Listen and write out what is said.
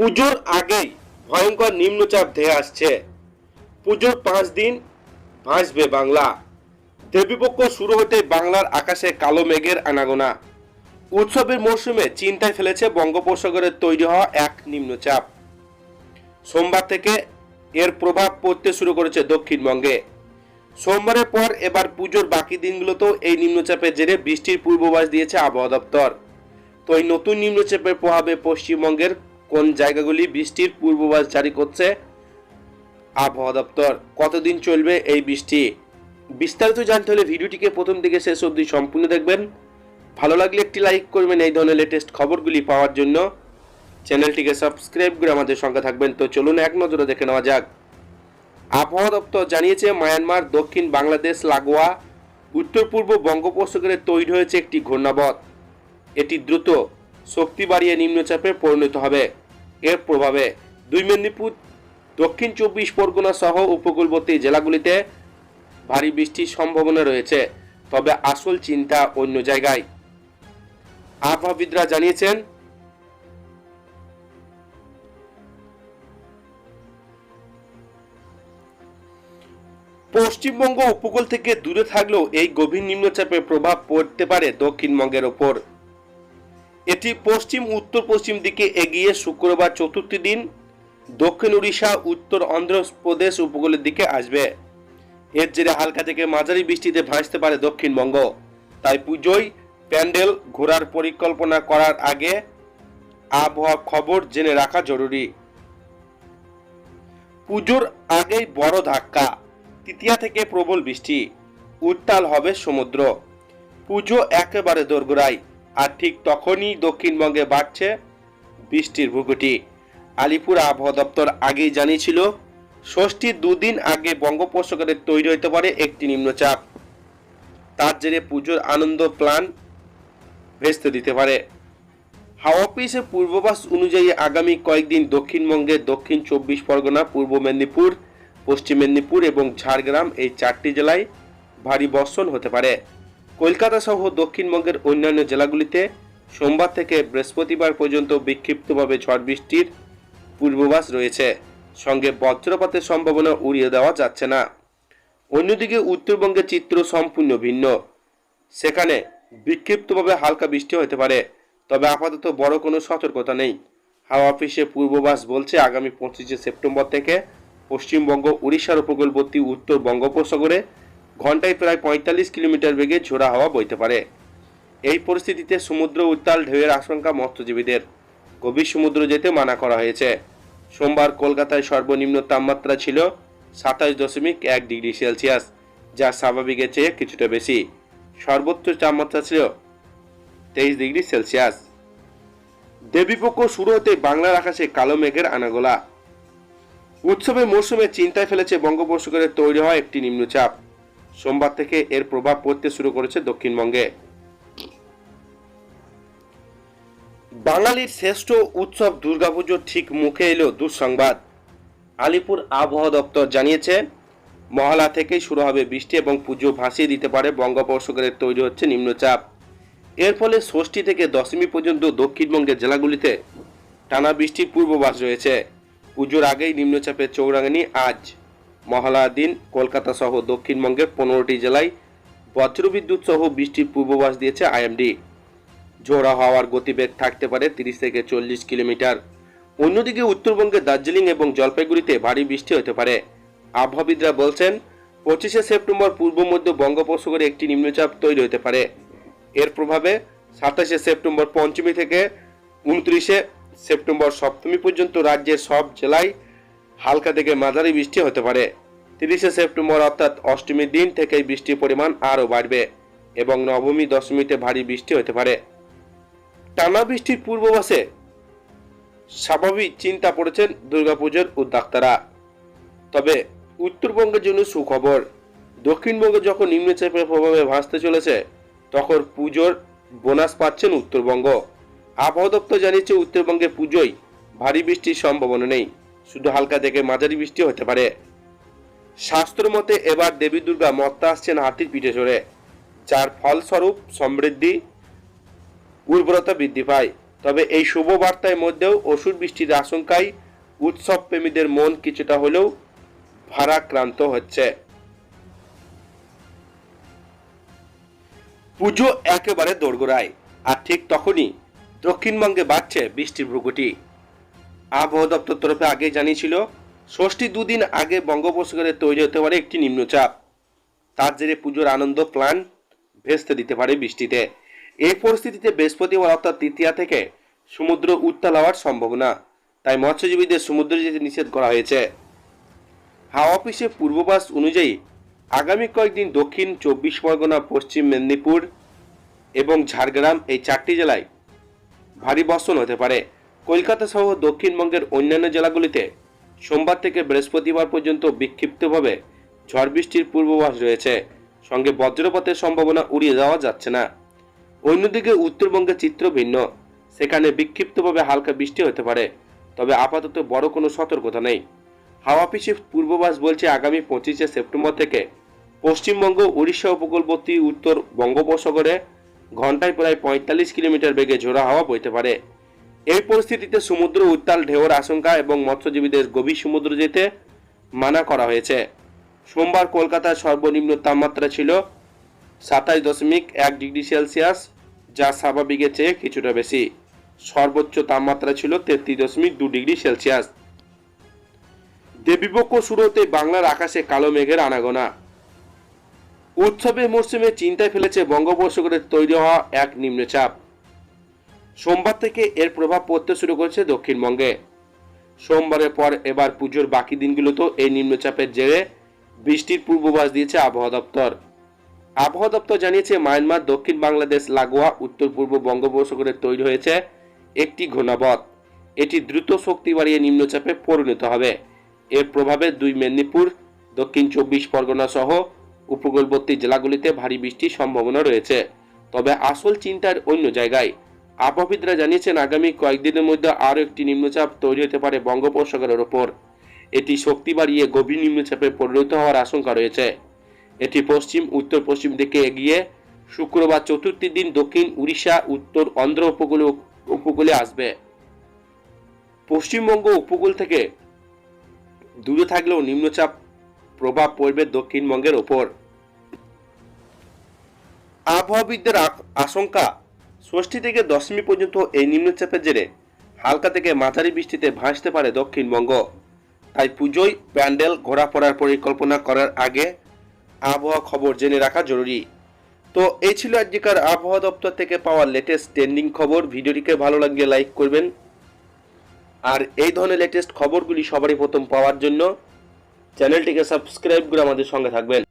পুজোর আগেই ভয়ঙ্কর নিম্নচাপ ধেয়ে আসছে। পুজোর পাঁচ দিন ভাসবে বাংলা। দেবীপক্ষ শুরু হতে বাংলার আকাশে কালো মেঘের আনাগোনা। উৎসবের মরশুমে চিন্তায় ফেলেছে বঙ্গোপসাগরে তৈরি হওয়া এক নিম্নচাপ। সোমবার থেকে এর প্রভাব পড়তে শুরু করেছে দক্ষিণবঙ্গে। সোমবারের পর এবার পুজোর বাকি দিনগুলোতেও এই নিম্নচাপের জেরে বৃষ্টির পূর্বাভাস দিয়েছে আবহাওয়া দপ্তর। তো এই নতুন নিম্নচাপের প্রভাবে পশ্চিমবঙ্গের কোন জায়গাগুলি বৃষ্টির পূর্বাভাস জারি করছে? আবহাওয়া দপ্তর, কতদিন চলবে এই বৃষ্টি? বিস্তারিত জানতে হলে ভিডিওটিকে প্রথম থেকে শেষ অবধি সম্পূর্ণ দেখবেন। ভালো লাগলে একটি লাইক করবেন এই ধরনের লেটেস্ট খবরগুলি পাওয়ার জন্য। চ্যানেলটিকে সাবস্ক্রাইব করে আমাদের সঙ্গে থাকবেন। তো চলুন এক নজরে দেখে নেওয়া যাক। আবহাওয়া দপ্তর জানিয়েছে, মায়ানমার, দক্ষিণ বাংলাদেশ, লাগোয়া উত্তর পূর্ব বঙ্গোপসাগরে তৈরি হয়েছে একটি ঘূর্ণাবত। এটি দ্রুত শক্তি বাড়িয়ে নিম্নচাপে পরিণত হবে। এর প্রভাবে দুই মেদিনীপুর, দক্ষিণ চব্বিশ পরগনা সহ উপকূলবর্তী জেলাগুলিতে ভারী বৃষ্টির সম্ভাবনা রয়েছে, তবে আসল চিন্তা অন্য জায়গায়। আবহাওয়াবিদরা জানিয়েছেন, পশ্চিমবঙ্গ উপকূল থেকে দূরে থাকলেও এই গভীর নিম্নচাপের প্রভাব পড়তে পারে দক্ষিণবঙ্গের ওপর। এটি পশ্চিম, উত্তর পশ্চিম দিকে এগিয়ে শুক্রবার চতুর্থ দিন দক্ষিণ উড়িষ্যা, উত্তর অন্ধ্রপ্রদেশ উপকূলের দিকে আসবে। এর জেরে হালকা থেকে মাঝারি বৃষ্টিতে ভাসতে পারে দক্ষিণবঙ্গ। তাই পুজোয় প্যান্ডেল ঘোরার পরিকল্পনা করার আগে আবহাওয়া খবর জেনে রাখা জরুরি। পুজোর আগেই বড় ধাক্কা, তৃতীয়া থেকে প্রবল বৃষ্টি, উত্তাল হবে সমুদ্র। পুজো একেবারে দোরগোড়ায়। আর ঠিক তখনই দক্ষিণবঙ্গে বাড়ছে বৃষ্টির ভূগুটি আলিপুর আবহাওয়া দপ্তর আগেই জানিয়েছিল, ষষ্ঠীর দুদিন আগে বঙ্গোপসাগরে তৈরি হতে পারে একটি নিম্নচাপ। তার জেরে পুজোর আনন্দ প্ল্যান ভেস্তে দিতে পারে। হাওয়া অফিসের পূর্বাভাস অনুযায়ী আগামী কয়েকদিন দক্ষিণবঙ্গের দক্ষিণ চব্বিশ পরগনা, পূর্ব মেদিনীপুর, পশ্চিম মেদিনীপুর এবং ঝাড়গ্রাম এই চারটি জেলায় ভারী বর্ষণ হতে পারে। কলকাতা সহ দক্ষিণবঙ্গের অন্যান্য জেলাগুলিতে সোমবার থেকে বৃহস্পতিবার পর্যন্ত বিক্ষিপ্তভাবে ঝড় বৃষ্টির পূর্বাভাস রয়েছে। সঙ্গে বজ্রপাতের সম্ভাবনা উড়িয়ে দেওয়া যাচ্ছে না। অন্যদিকে উত্তরবঙ্গের চিত্র সম্পূর্ণ ভিন্ন। সেখানে বিক্ষিপ্তভাবে হালকা বৃষ্টি হতে পারে, তবে আপাতত বড় কোনো সতর্কতা নেই। হাওয়া অফিসে পূর্বাভাস বলছে, আগামী পঁচিশে সেপ্টেম্বর থেকে পশ্চিমবঙ্গ উড়িষ্যার উপকূলবর্তী উত্তর বঙ্গোপসাগরে ঘন্টায় প্রায় পঁয়তাল্লিশ কিলোমিটার বেগে ঝোড়া হাওয়া বইতে পারে। এই পরিস্থিতিতে সমুদ্র উত্তাল ঢেউয়ের আশঙ্কা মৎস্যজীবীদের। গভীর সমুদ্র যেতে মানা করা হয়েছে। সোমবার কলকাতায় সর্বনিম্ন তাপমাত্রা ছিল সাতাশ দশমিক এক ডিগ্রি সেলসিয়াস, যা স্বাভাবিকের চেয়ে কিছুটা বেশি। সর্বোচ্চ তাপমাত্রা ছিল তেইশ ডিগ্রি সেলসিয়াস। দেবীপক্ষ শুরু হতে বাংলার আকাশে কালো মেঘের আনাগোলা। উৎসবের মরশুমে চিন্তায় ফেলেছে বঙ্গোপসাগরে তৈরি হওয়া একটি নিম্নচাপ। সোমবার থেকে এর প্রভাব পড়তে শুরু করেছে দক্ষিণবঙ্গে। বাঙালির শ্রেষ্ঠ উৎসব দুর্গাপুজোর ঠিক মুখে এলো দুঃসংবাদ। আলিপুর আবহাওয়া দপ্তর জানিয়েছে, মহালা থেকেই শুরু হবে বৃষ্টি এবং পুজো ভাসিয়ে দিতে পারে বঙ্গোপসাগরে তৈরি হচ্ছে নিম্নচাপ। এর ফলে ষষ্ঠী থেকে দশমী পর্যন্ত দক্ষিণবঙ্গের জেলাগুলিতে টানা বৃষ্টির পূর্বাভাস রয়েছে। পুজোর আগেই নিম্নচাপের চৌরাঙানি আজ। মহালয়ার দিন কলকাতা সহ দক্ষিণবঙ্গের পনেরোটি জেলায় বজ্রবিদ্যুৎ সহ বৃষ্টির পূর্বাভাস দিয়েছে আইএমডি। ঝোড়া হওয়ার গতিবেগ থাকতে পারে তিরিশ থেকে চল্লিশ কিলোমিটার। অন্যদিকে উত্তরবঙ্গের দার্জিলিং এবং জলপাইগুড়িতে ভারী বৃষ্টি হতে পারে। আবহাওয়াবিদরা বলছেন, পঁচিশে সেপ্টেম্বর পূর্ব মধ্য বঙ্গোপসাগরে একটি নিম্নচাপ তৈরি হতে পারে। এর প্রভাবে সাতাশে সেপ্টেম্বর পঞ্চমী থেকে উনত্রিশে সেপ্টেম্বর সপ্তমী পর্যন্ত রাজ্যের সব জেলায় হালকা থেকে মাঝারি বৃষ্টি হতে পারে। তিরিশে সেপ্টেম্বর অর্থাৎ অষ্টমীর দিন থেকেই বৃষ্টির পরিমাণ আরও বাড়বে এবং নবমী, দশমীতে ভারী বৃষ্টি হতে পারে। টানা বৃষ্টির পূর্বাভাসে স্বাভাবিক চিন্তা পড়েছেন দুর্গাপুজোর উদ্যোক্তারা। তবে উত্তরবঙ্গের জন্য সুখবর, দক্ষিণবঙ্গে যখন নিম্নচাপের প্রভাবে ভাসতে চলেছে, তখন পুজোর বোনাস পাচ্ছেন উত্তরবঙ্গ। আবহাওয়া দপ্তর জানিয়েছে, উত্তরবঙ্গে পুজোয় ভারী বৃষ্টির সম্ভাবনা নেই। শুধু হালকা থেকে মাঝারি বৃষ্টি হতে পারে। শাস্ত্র মতে এবার দেবী দুর্গা মত্তা আসছেন হাতির পিঠে চড়ে, যার ফলস্বরূপ সমৃদ্ধি, উর্বরতা বৃদ্ধি পায়। তবে এই শুভ বার্তার মধ্যেও ওষুধ বৃষ্টির আশঙ্কায় উৎসব প্রেমীদের মন কিছুটা হলেও ভারাক্রান্ত হচ্ছে। পুজো একেবারে দোরগোড়ায়, আর ঠিক তখনই দক্ষিণবঙ্গে বাড়ছে বৃষ্টির ভ্রুকুটি। আবহাওয়া দপ্তর তরফে আগে জানিয়েছিল, ষষ্ঠী দুদিন আগে বঙ্গোপসাগরে তৈরি হতে পারে একটি নিম্নচাপ। তার জেরে পুজোর আনন্দ প্ল্যান ভেস্তে দিতে পারে বৃষ্টিতে। এই পরিস্থিতিতে বৃহস্পতিবার অর্থাৎ তৃতীয়া থেকে সমুদ্র উত্তাল হওয়ার সম্ভাবনা। তাই মৎস্যজীবীদের সমুদ্রে যেতে নিষেধ করা হয়েছে। হাওয়া অফিসের পূর্বাভাস অনুযায়ী আগামী কয়েকদিন দক্ষিণ চব্বিশ পরগনা, পশ্চিম মেদিনীপুর এবং ঝাড়গ্রাম এই চারটি জেলায় ভারী বর্ষণ হতে পারে। কলকাতা সহ দক্ষিণবঙ্গের অন্যান্য জেলাগুলিতে সোমবার থেকে বৃহস্পতিবার পর্যন্ত বিক্ষিপ্তভাবে ঝড় বৃষ্টির পূর্বাভাস রয়েছে। সঙ্গে বজ্রপাতের সম্ভাবনা উড়িয়ে দেওয়া যাচ্ছে না। অন্যদিকে উত্তরবঙ্গের চিত্র ভিন্ন। সেখানে বিক্ষিপ্তভাবে হালকা বৃষ্টি হতে পারে। তবে আপাতত বড় কোনো সতর্কতা নেই। হাওয়া অফিসের পূর্বাভাস বলছে আগামী পঁচিশে সেপ্টেম্বর থেকে পশ্চিমবঙ্গ উড়িষ্যা উপকূলবর্তী, উত্তর বঙ্গোপসাগরে ঘন্টায় প্রায় পঁয়তাল্লিশ কিলোমিটার বেগে ঝোড়া হাওয়া বইতে পারে। এই পরিস্থিতিতে সমুদ্র, উত্তাল ঢেউর আশঙ্কা এবং মৎস্যজীবীদের গভীর সমুদ্র যেতে মানা করা হয়েছে। সোমবার কলকাতার সর্বনিম্ন তাপমাত্রা ছিল সাতাশ দশমিক এক ডিগ্রি সেলসিয়াস, যা স্বাভাবিকের চেয়ে কিছুটা বেশি। সর্বোচ্চ তাপমাত্রা ছিল তেত্রিশ দশমিক দু ডিগ্রি সেলসিয়াস। দেবীপক্ষ শুরু হতে বাংলার আকাশে কালো মেঘের আনাগোনা। উৎসবের মরশুমে চিন্তায় ফেলেছে বঙ্গোপসাগরে তৈরি হওয়া এক নিম্নচাপ। সোমবার থেকে এর প্রভাব পড়তে শুরু করেছে দক্ষিণবঙ্গে। সোমবারের পর এবার পুজোর বাকি দিনগুলোতেও এই নিম্নচাপের জেরে বৃষ্টির পূর্বাভাস দিয়েছে আবহাওয়া দপ্তর। আবহাওয়া দপ্তর জানিয়েছে, মায়ানমার, দক্ষিণ বাংলাদেশ, লাগোয়া, উত্তর পূর্ব বঙ্গোপসাগরে তৈরি হয়েছে একটি ঘূর্ণাবত। এটি দ্রুত শক্তি বাড়িয়ে নিম্নচাপে পরিণত হবে। এর প্রভাবে দুই মেদিনীপুর, দক্ষিণ চব্বিশ পরগনা সহ উপকূলবর্তী জেলাগুলিতে ভারী বৃষ্টির সম্ভাবনা রয়েছে। তবে আসল চিন্তার অন্য জায়গায় আবহাওয়িদরা জানিয়েছেন, আগামী কয়েকদিনের মধ্যে আরও একটি নিম্নচাপ তৈরি হতে পারে বঙ্গোপসাগরের ওপর। এটি শক্তি বাড়িয়ে গভীর নিম্নচাপে পরিণত হওয়ার আশঙ্কা রয়েছে। এটি পশ্চিম উত্তর পশ্চিম দিকে এগিয়ে শুক্রবার চতুর্থী দিন দক্ষিণ উড়িষ্যা, উত্তর অন্ধ্র উপকূলে উপকূলে আসবে। পশ্চিমবঙ্গ উপকূল থেকে দূরে থাকলেও নিম্নচাপ প্রভাব পড়বে দক্ষিণবঙ্গের ওপর। আবহাওয়াবিদদের আশঙ্কা ষষ্ঠী থেকে দশমী পর্যন্ত এই নিম্নচাপের জেরে হালকা থেকে মাঝারি বৃষ্টিতে ভাসতে পারে দক্ষিণবঙ্গ। তাই পুজোয় প্যান্ডেল ঘোরাফেরার পরিকল্পনা করার আগে আবহাওয়া খবর জেনে রাখা জরুরি। তো এই ছিল আজকের আবহাওয়া দপ্তর থেকে পাওয়া লেটেস্ট ট্রেন্ডিং খবর। ভিডিওটিকে ভালো লাগলে লাইক করবেন। আর এই ধরনের লেটেস্ট খবরগুলি সবারই প্রথম পাওয়ার জন্য চ্যানেলটিকে সাবস্ক্রাইব করে আমাদের সঙ্গে থাকবেন।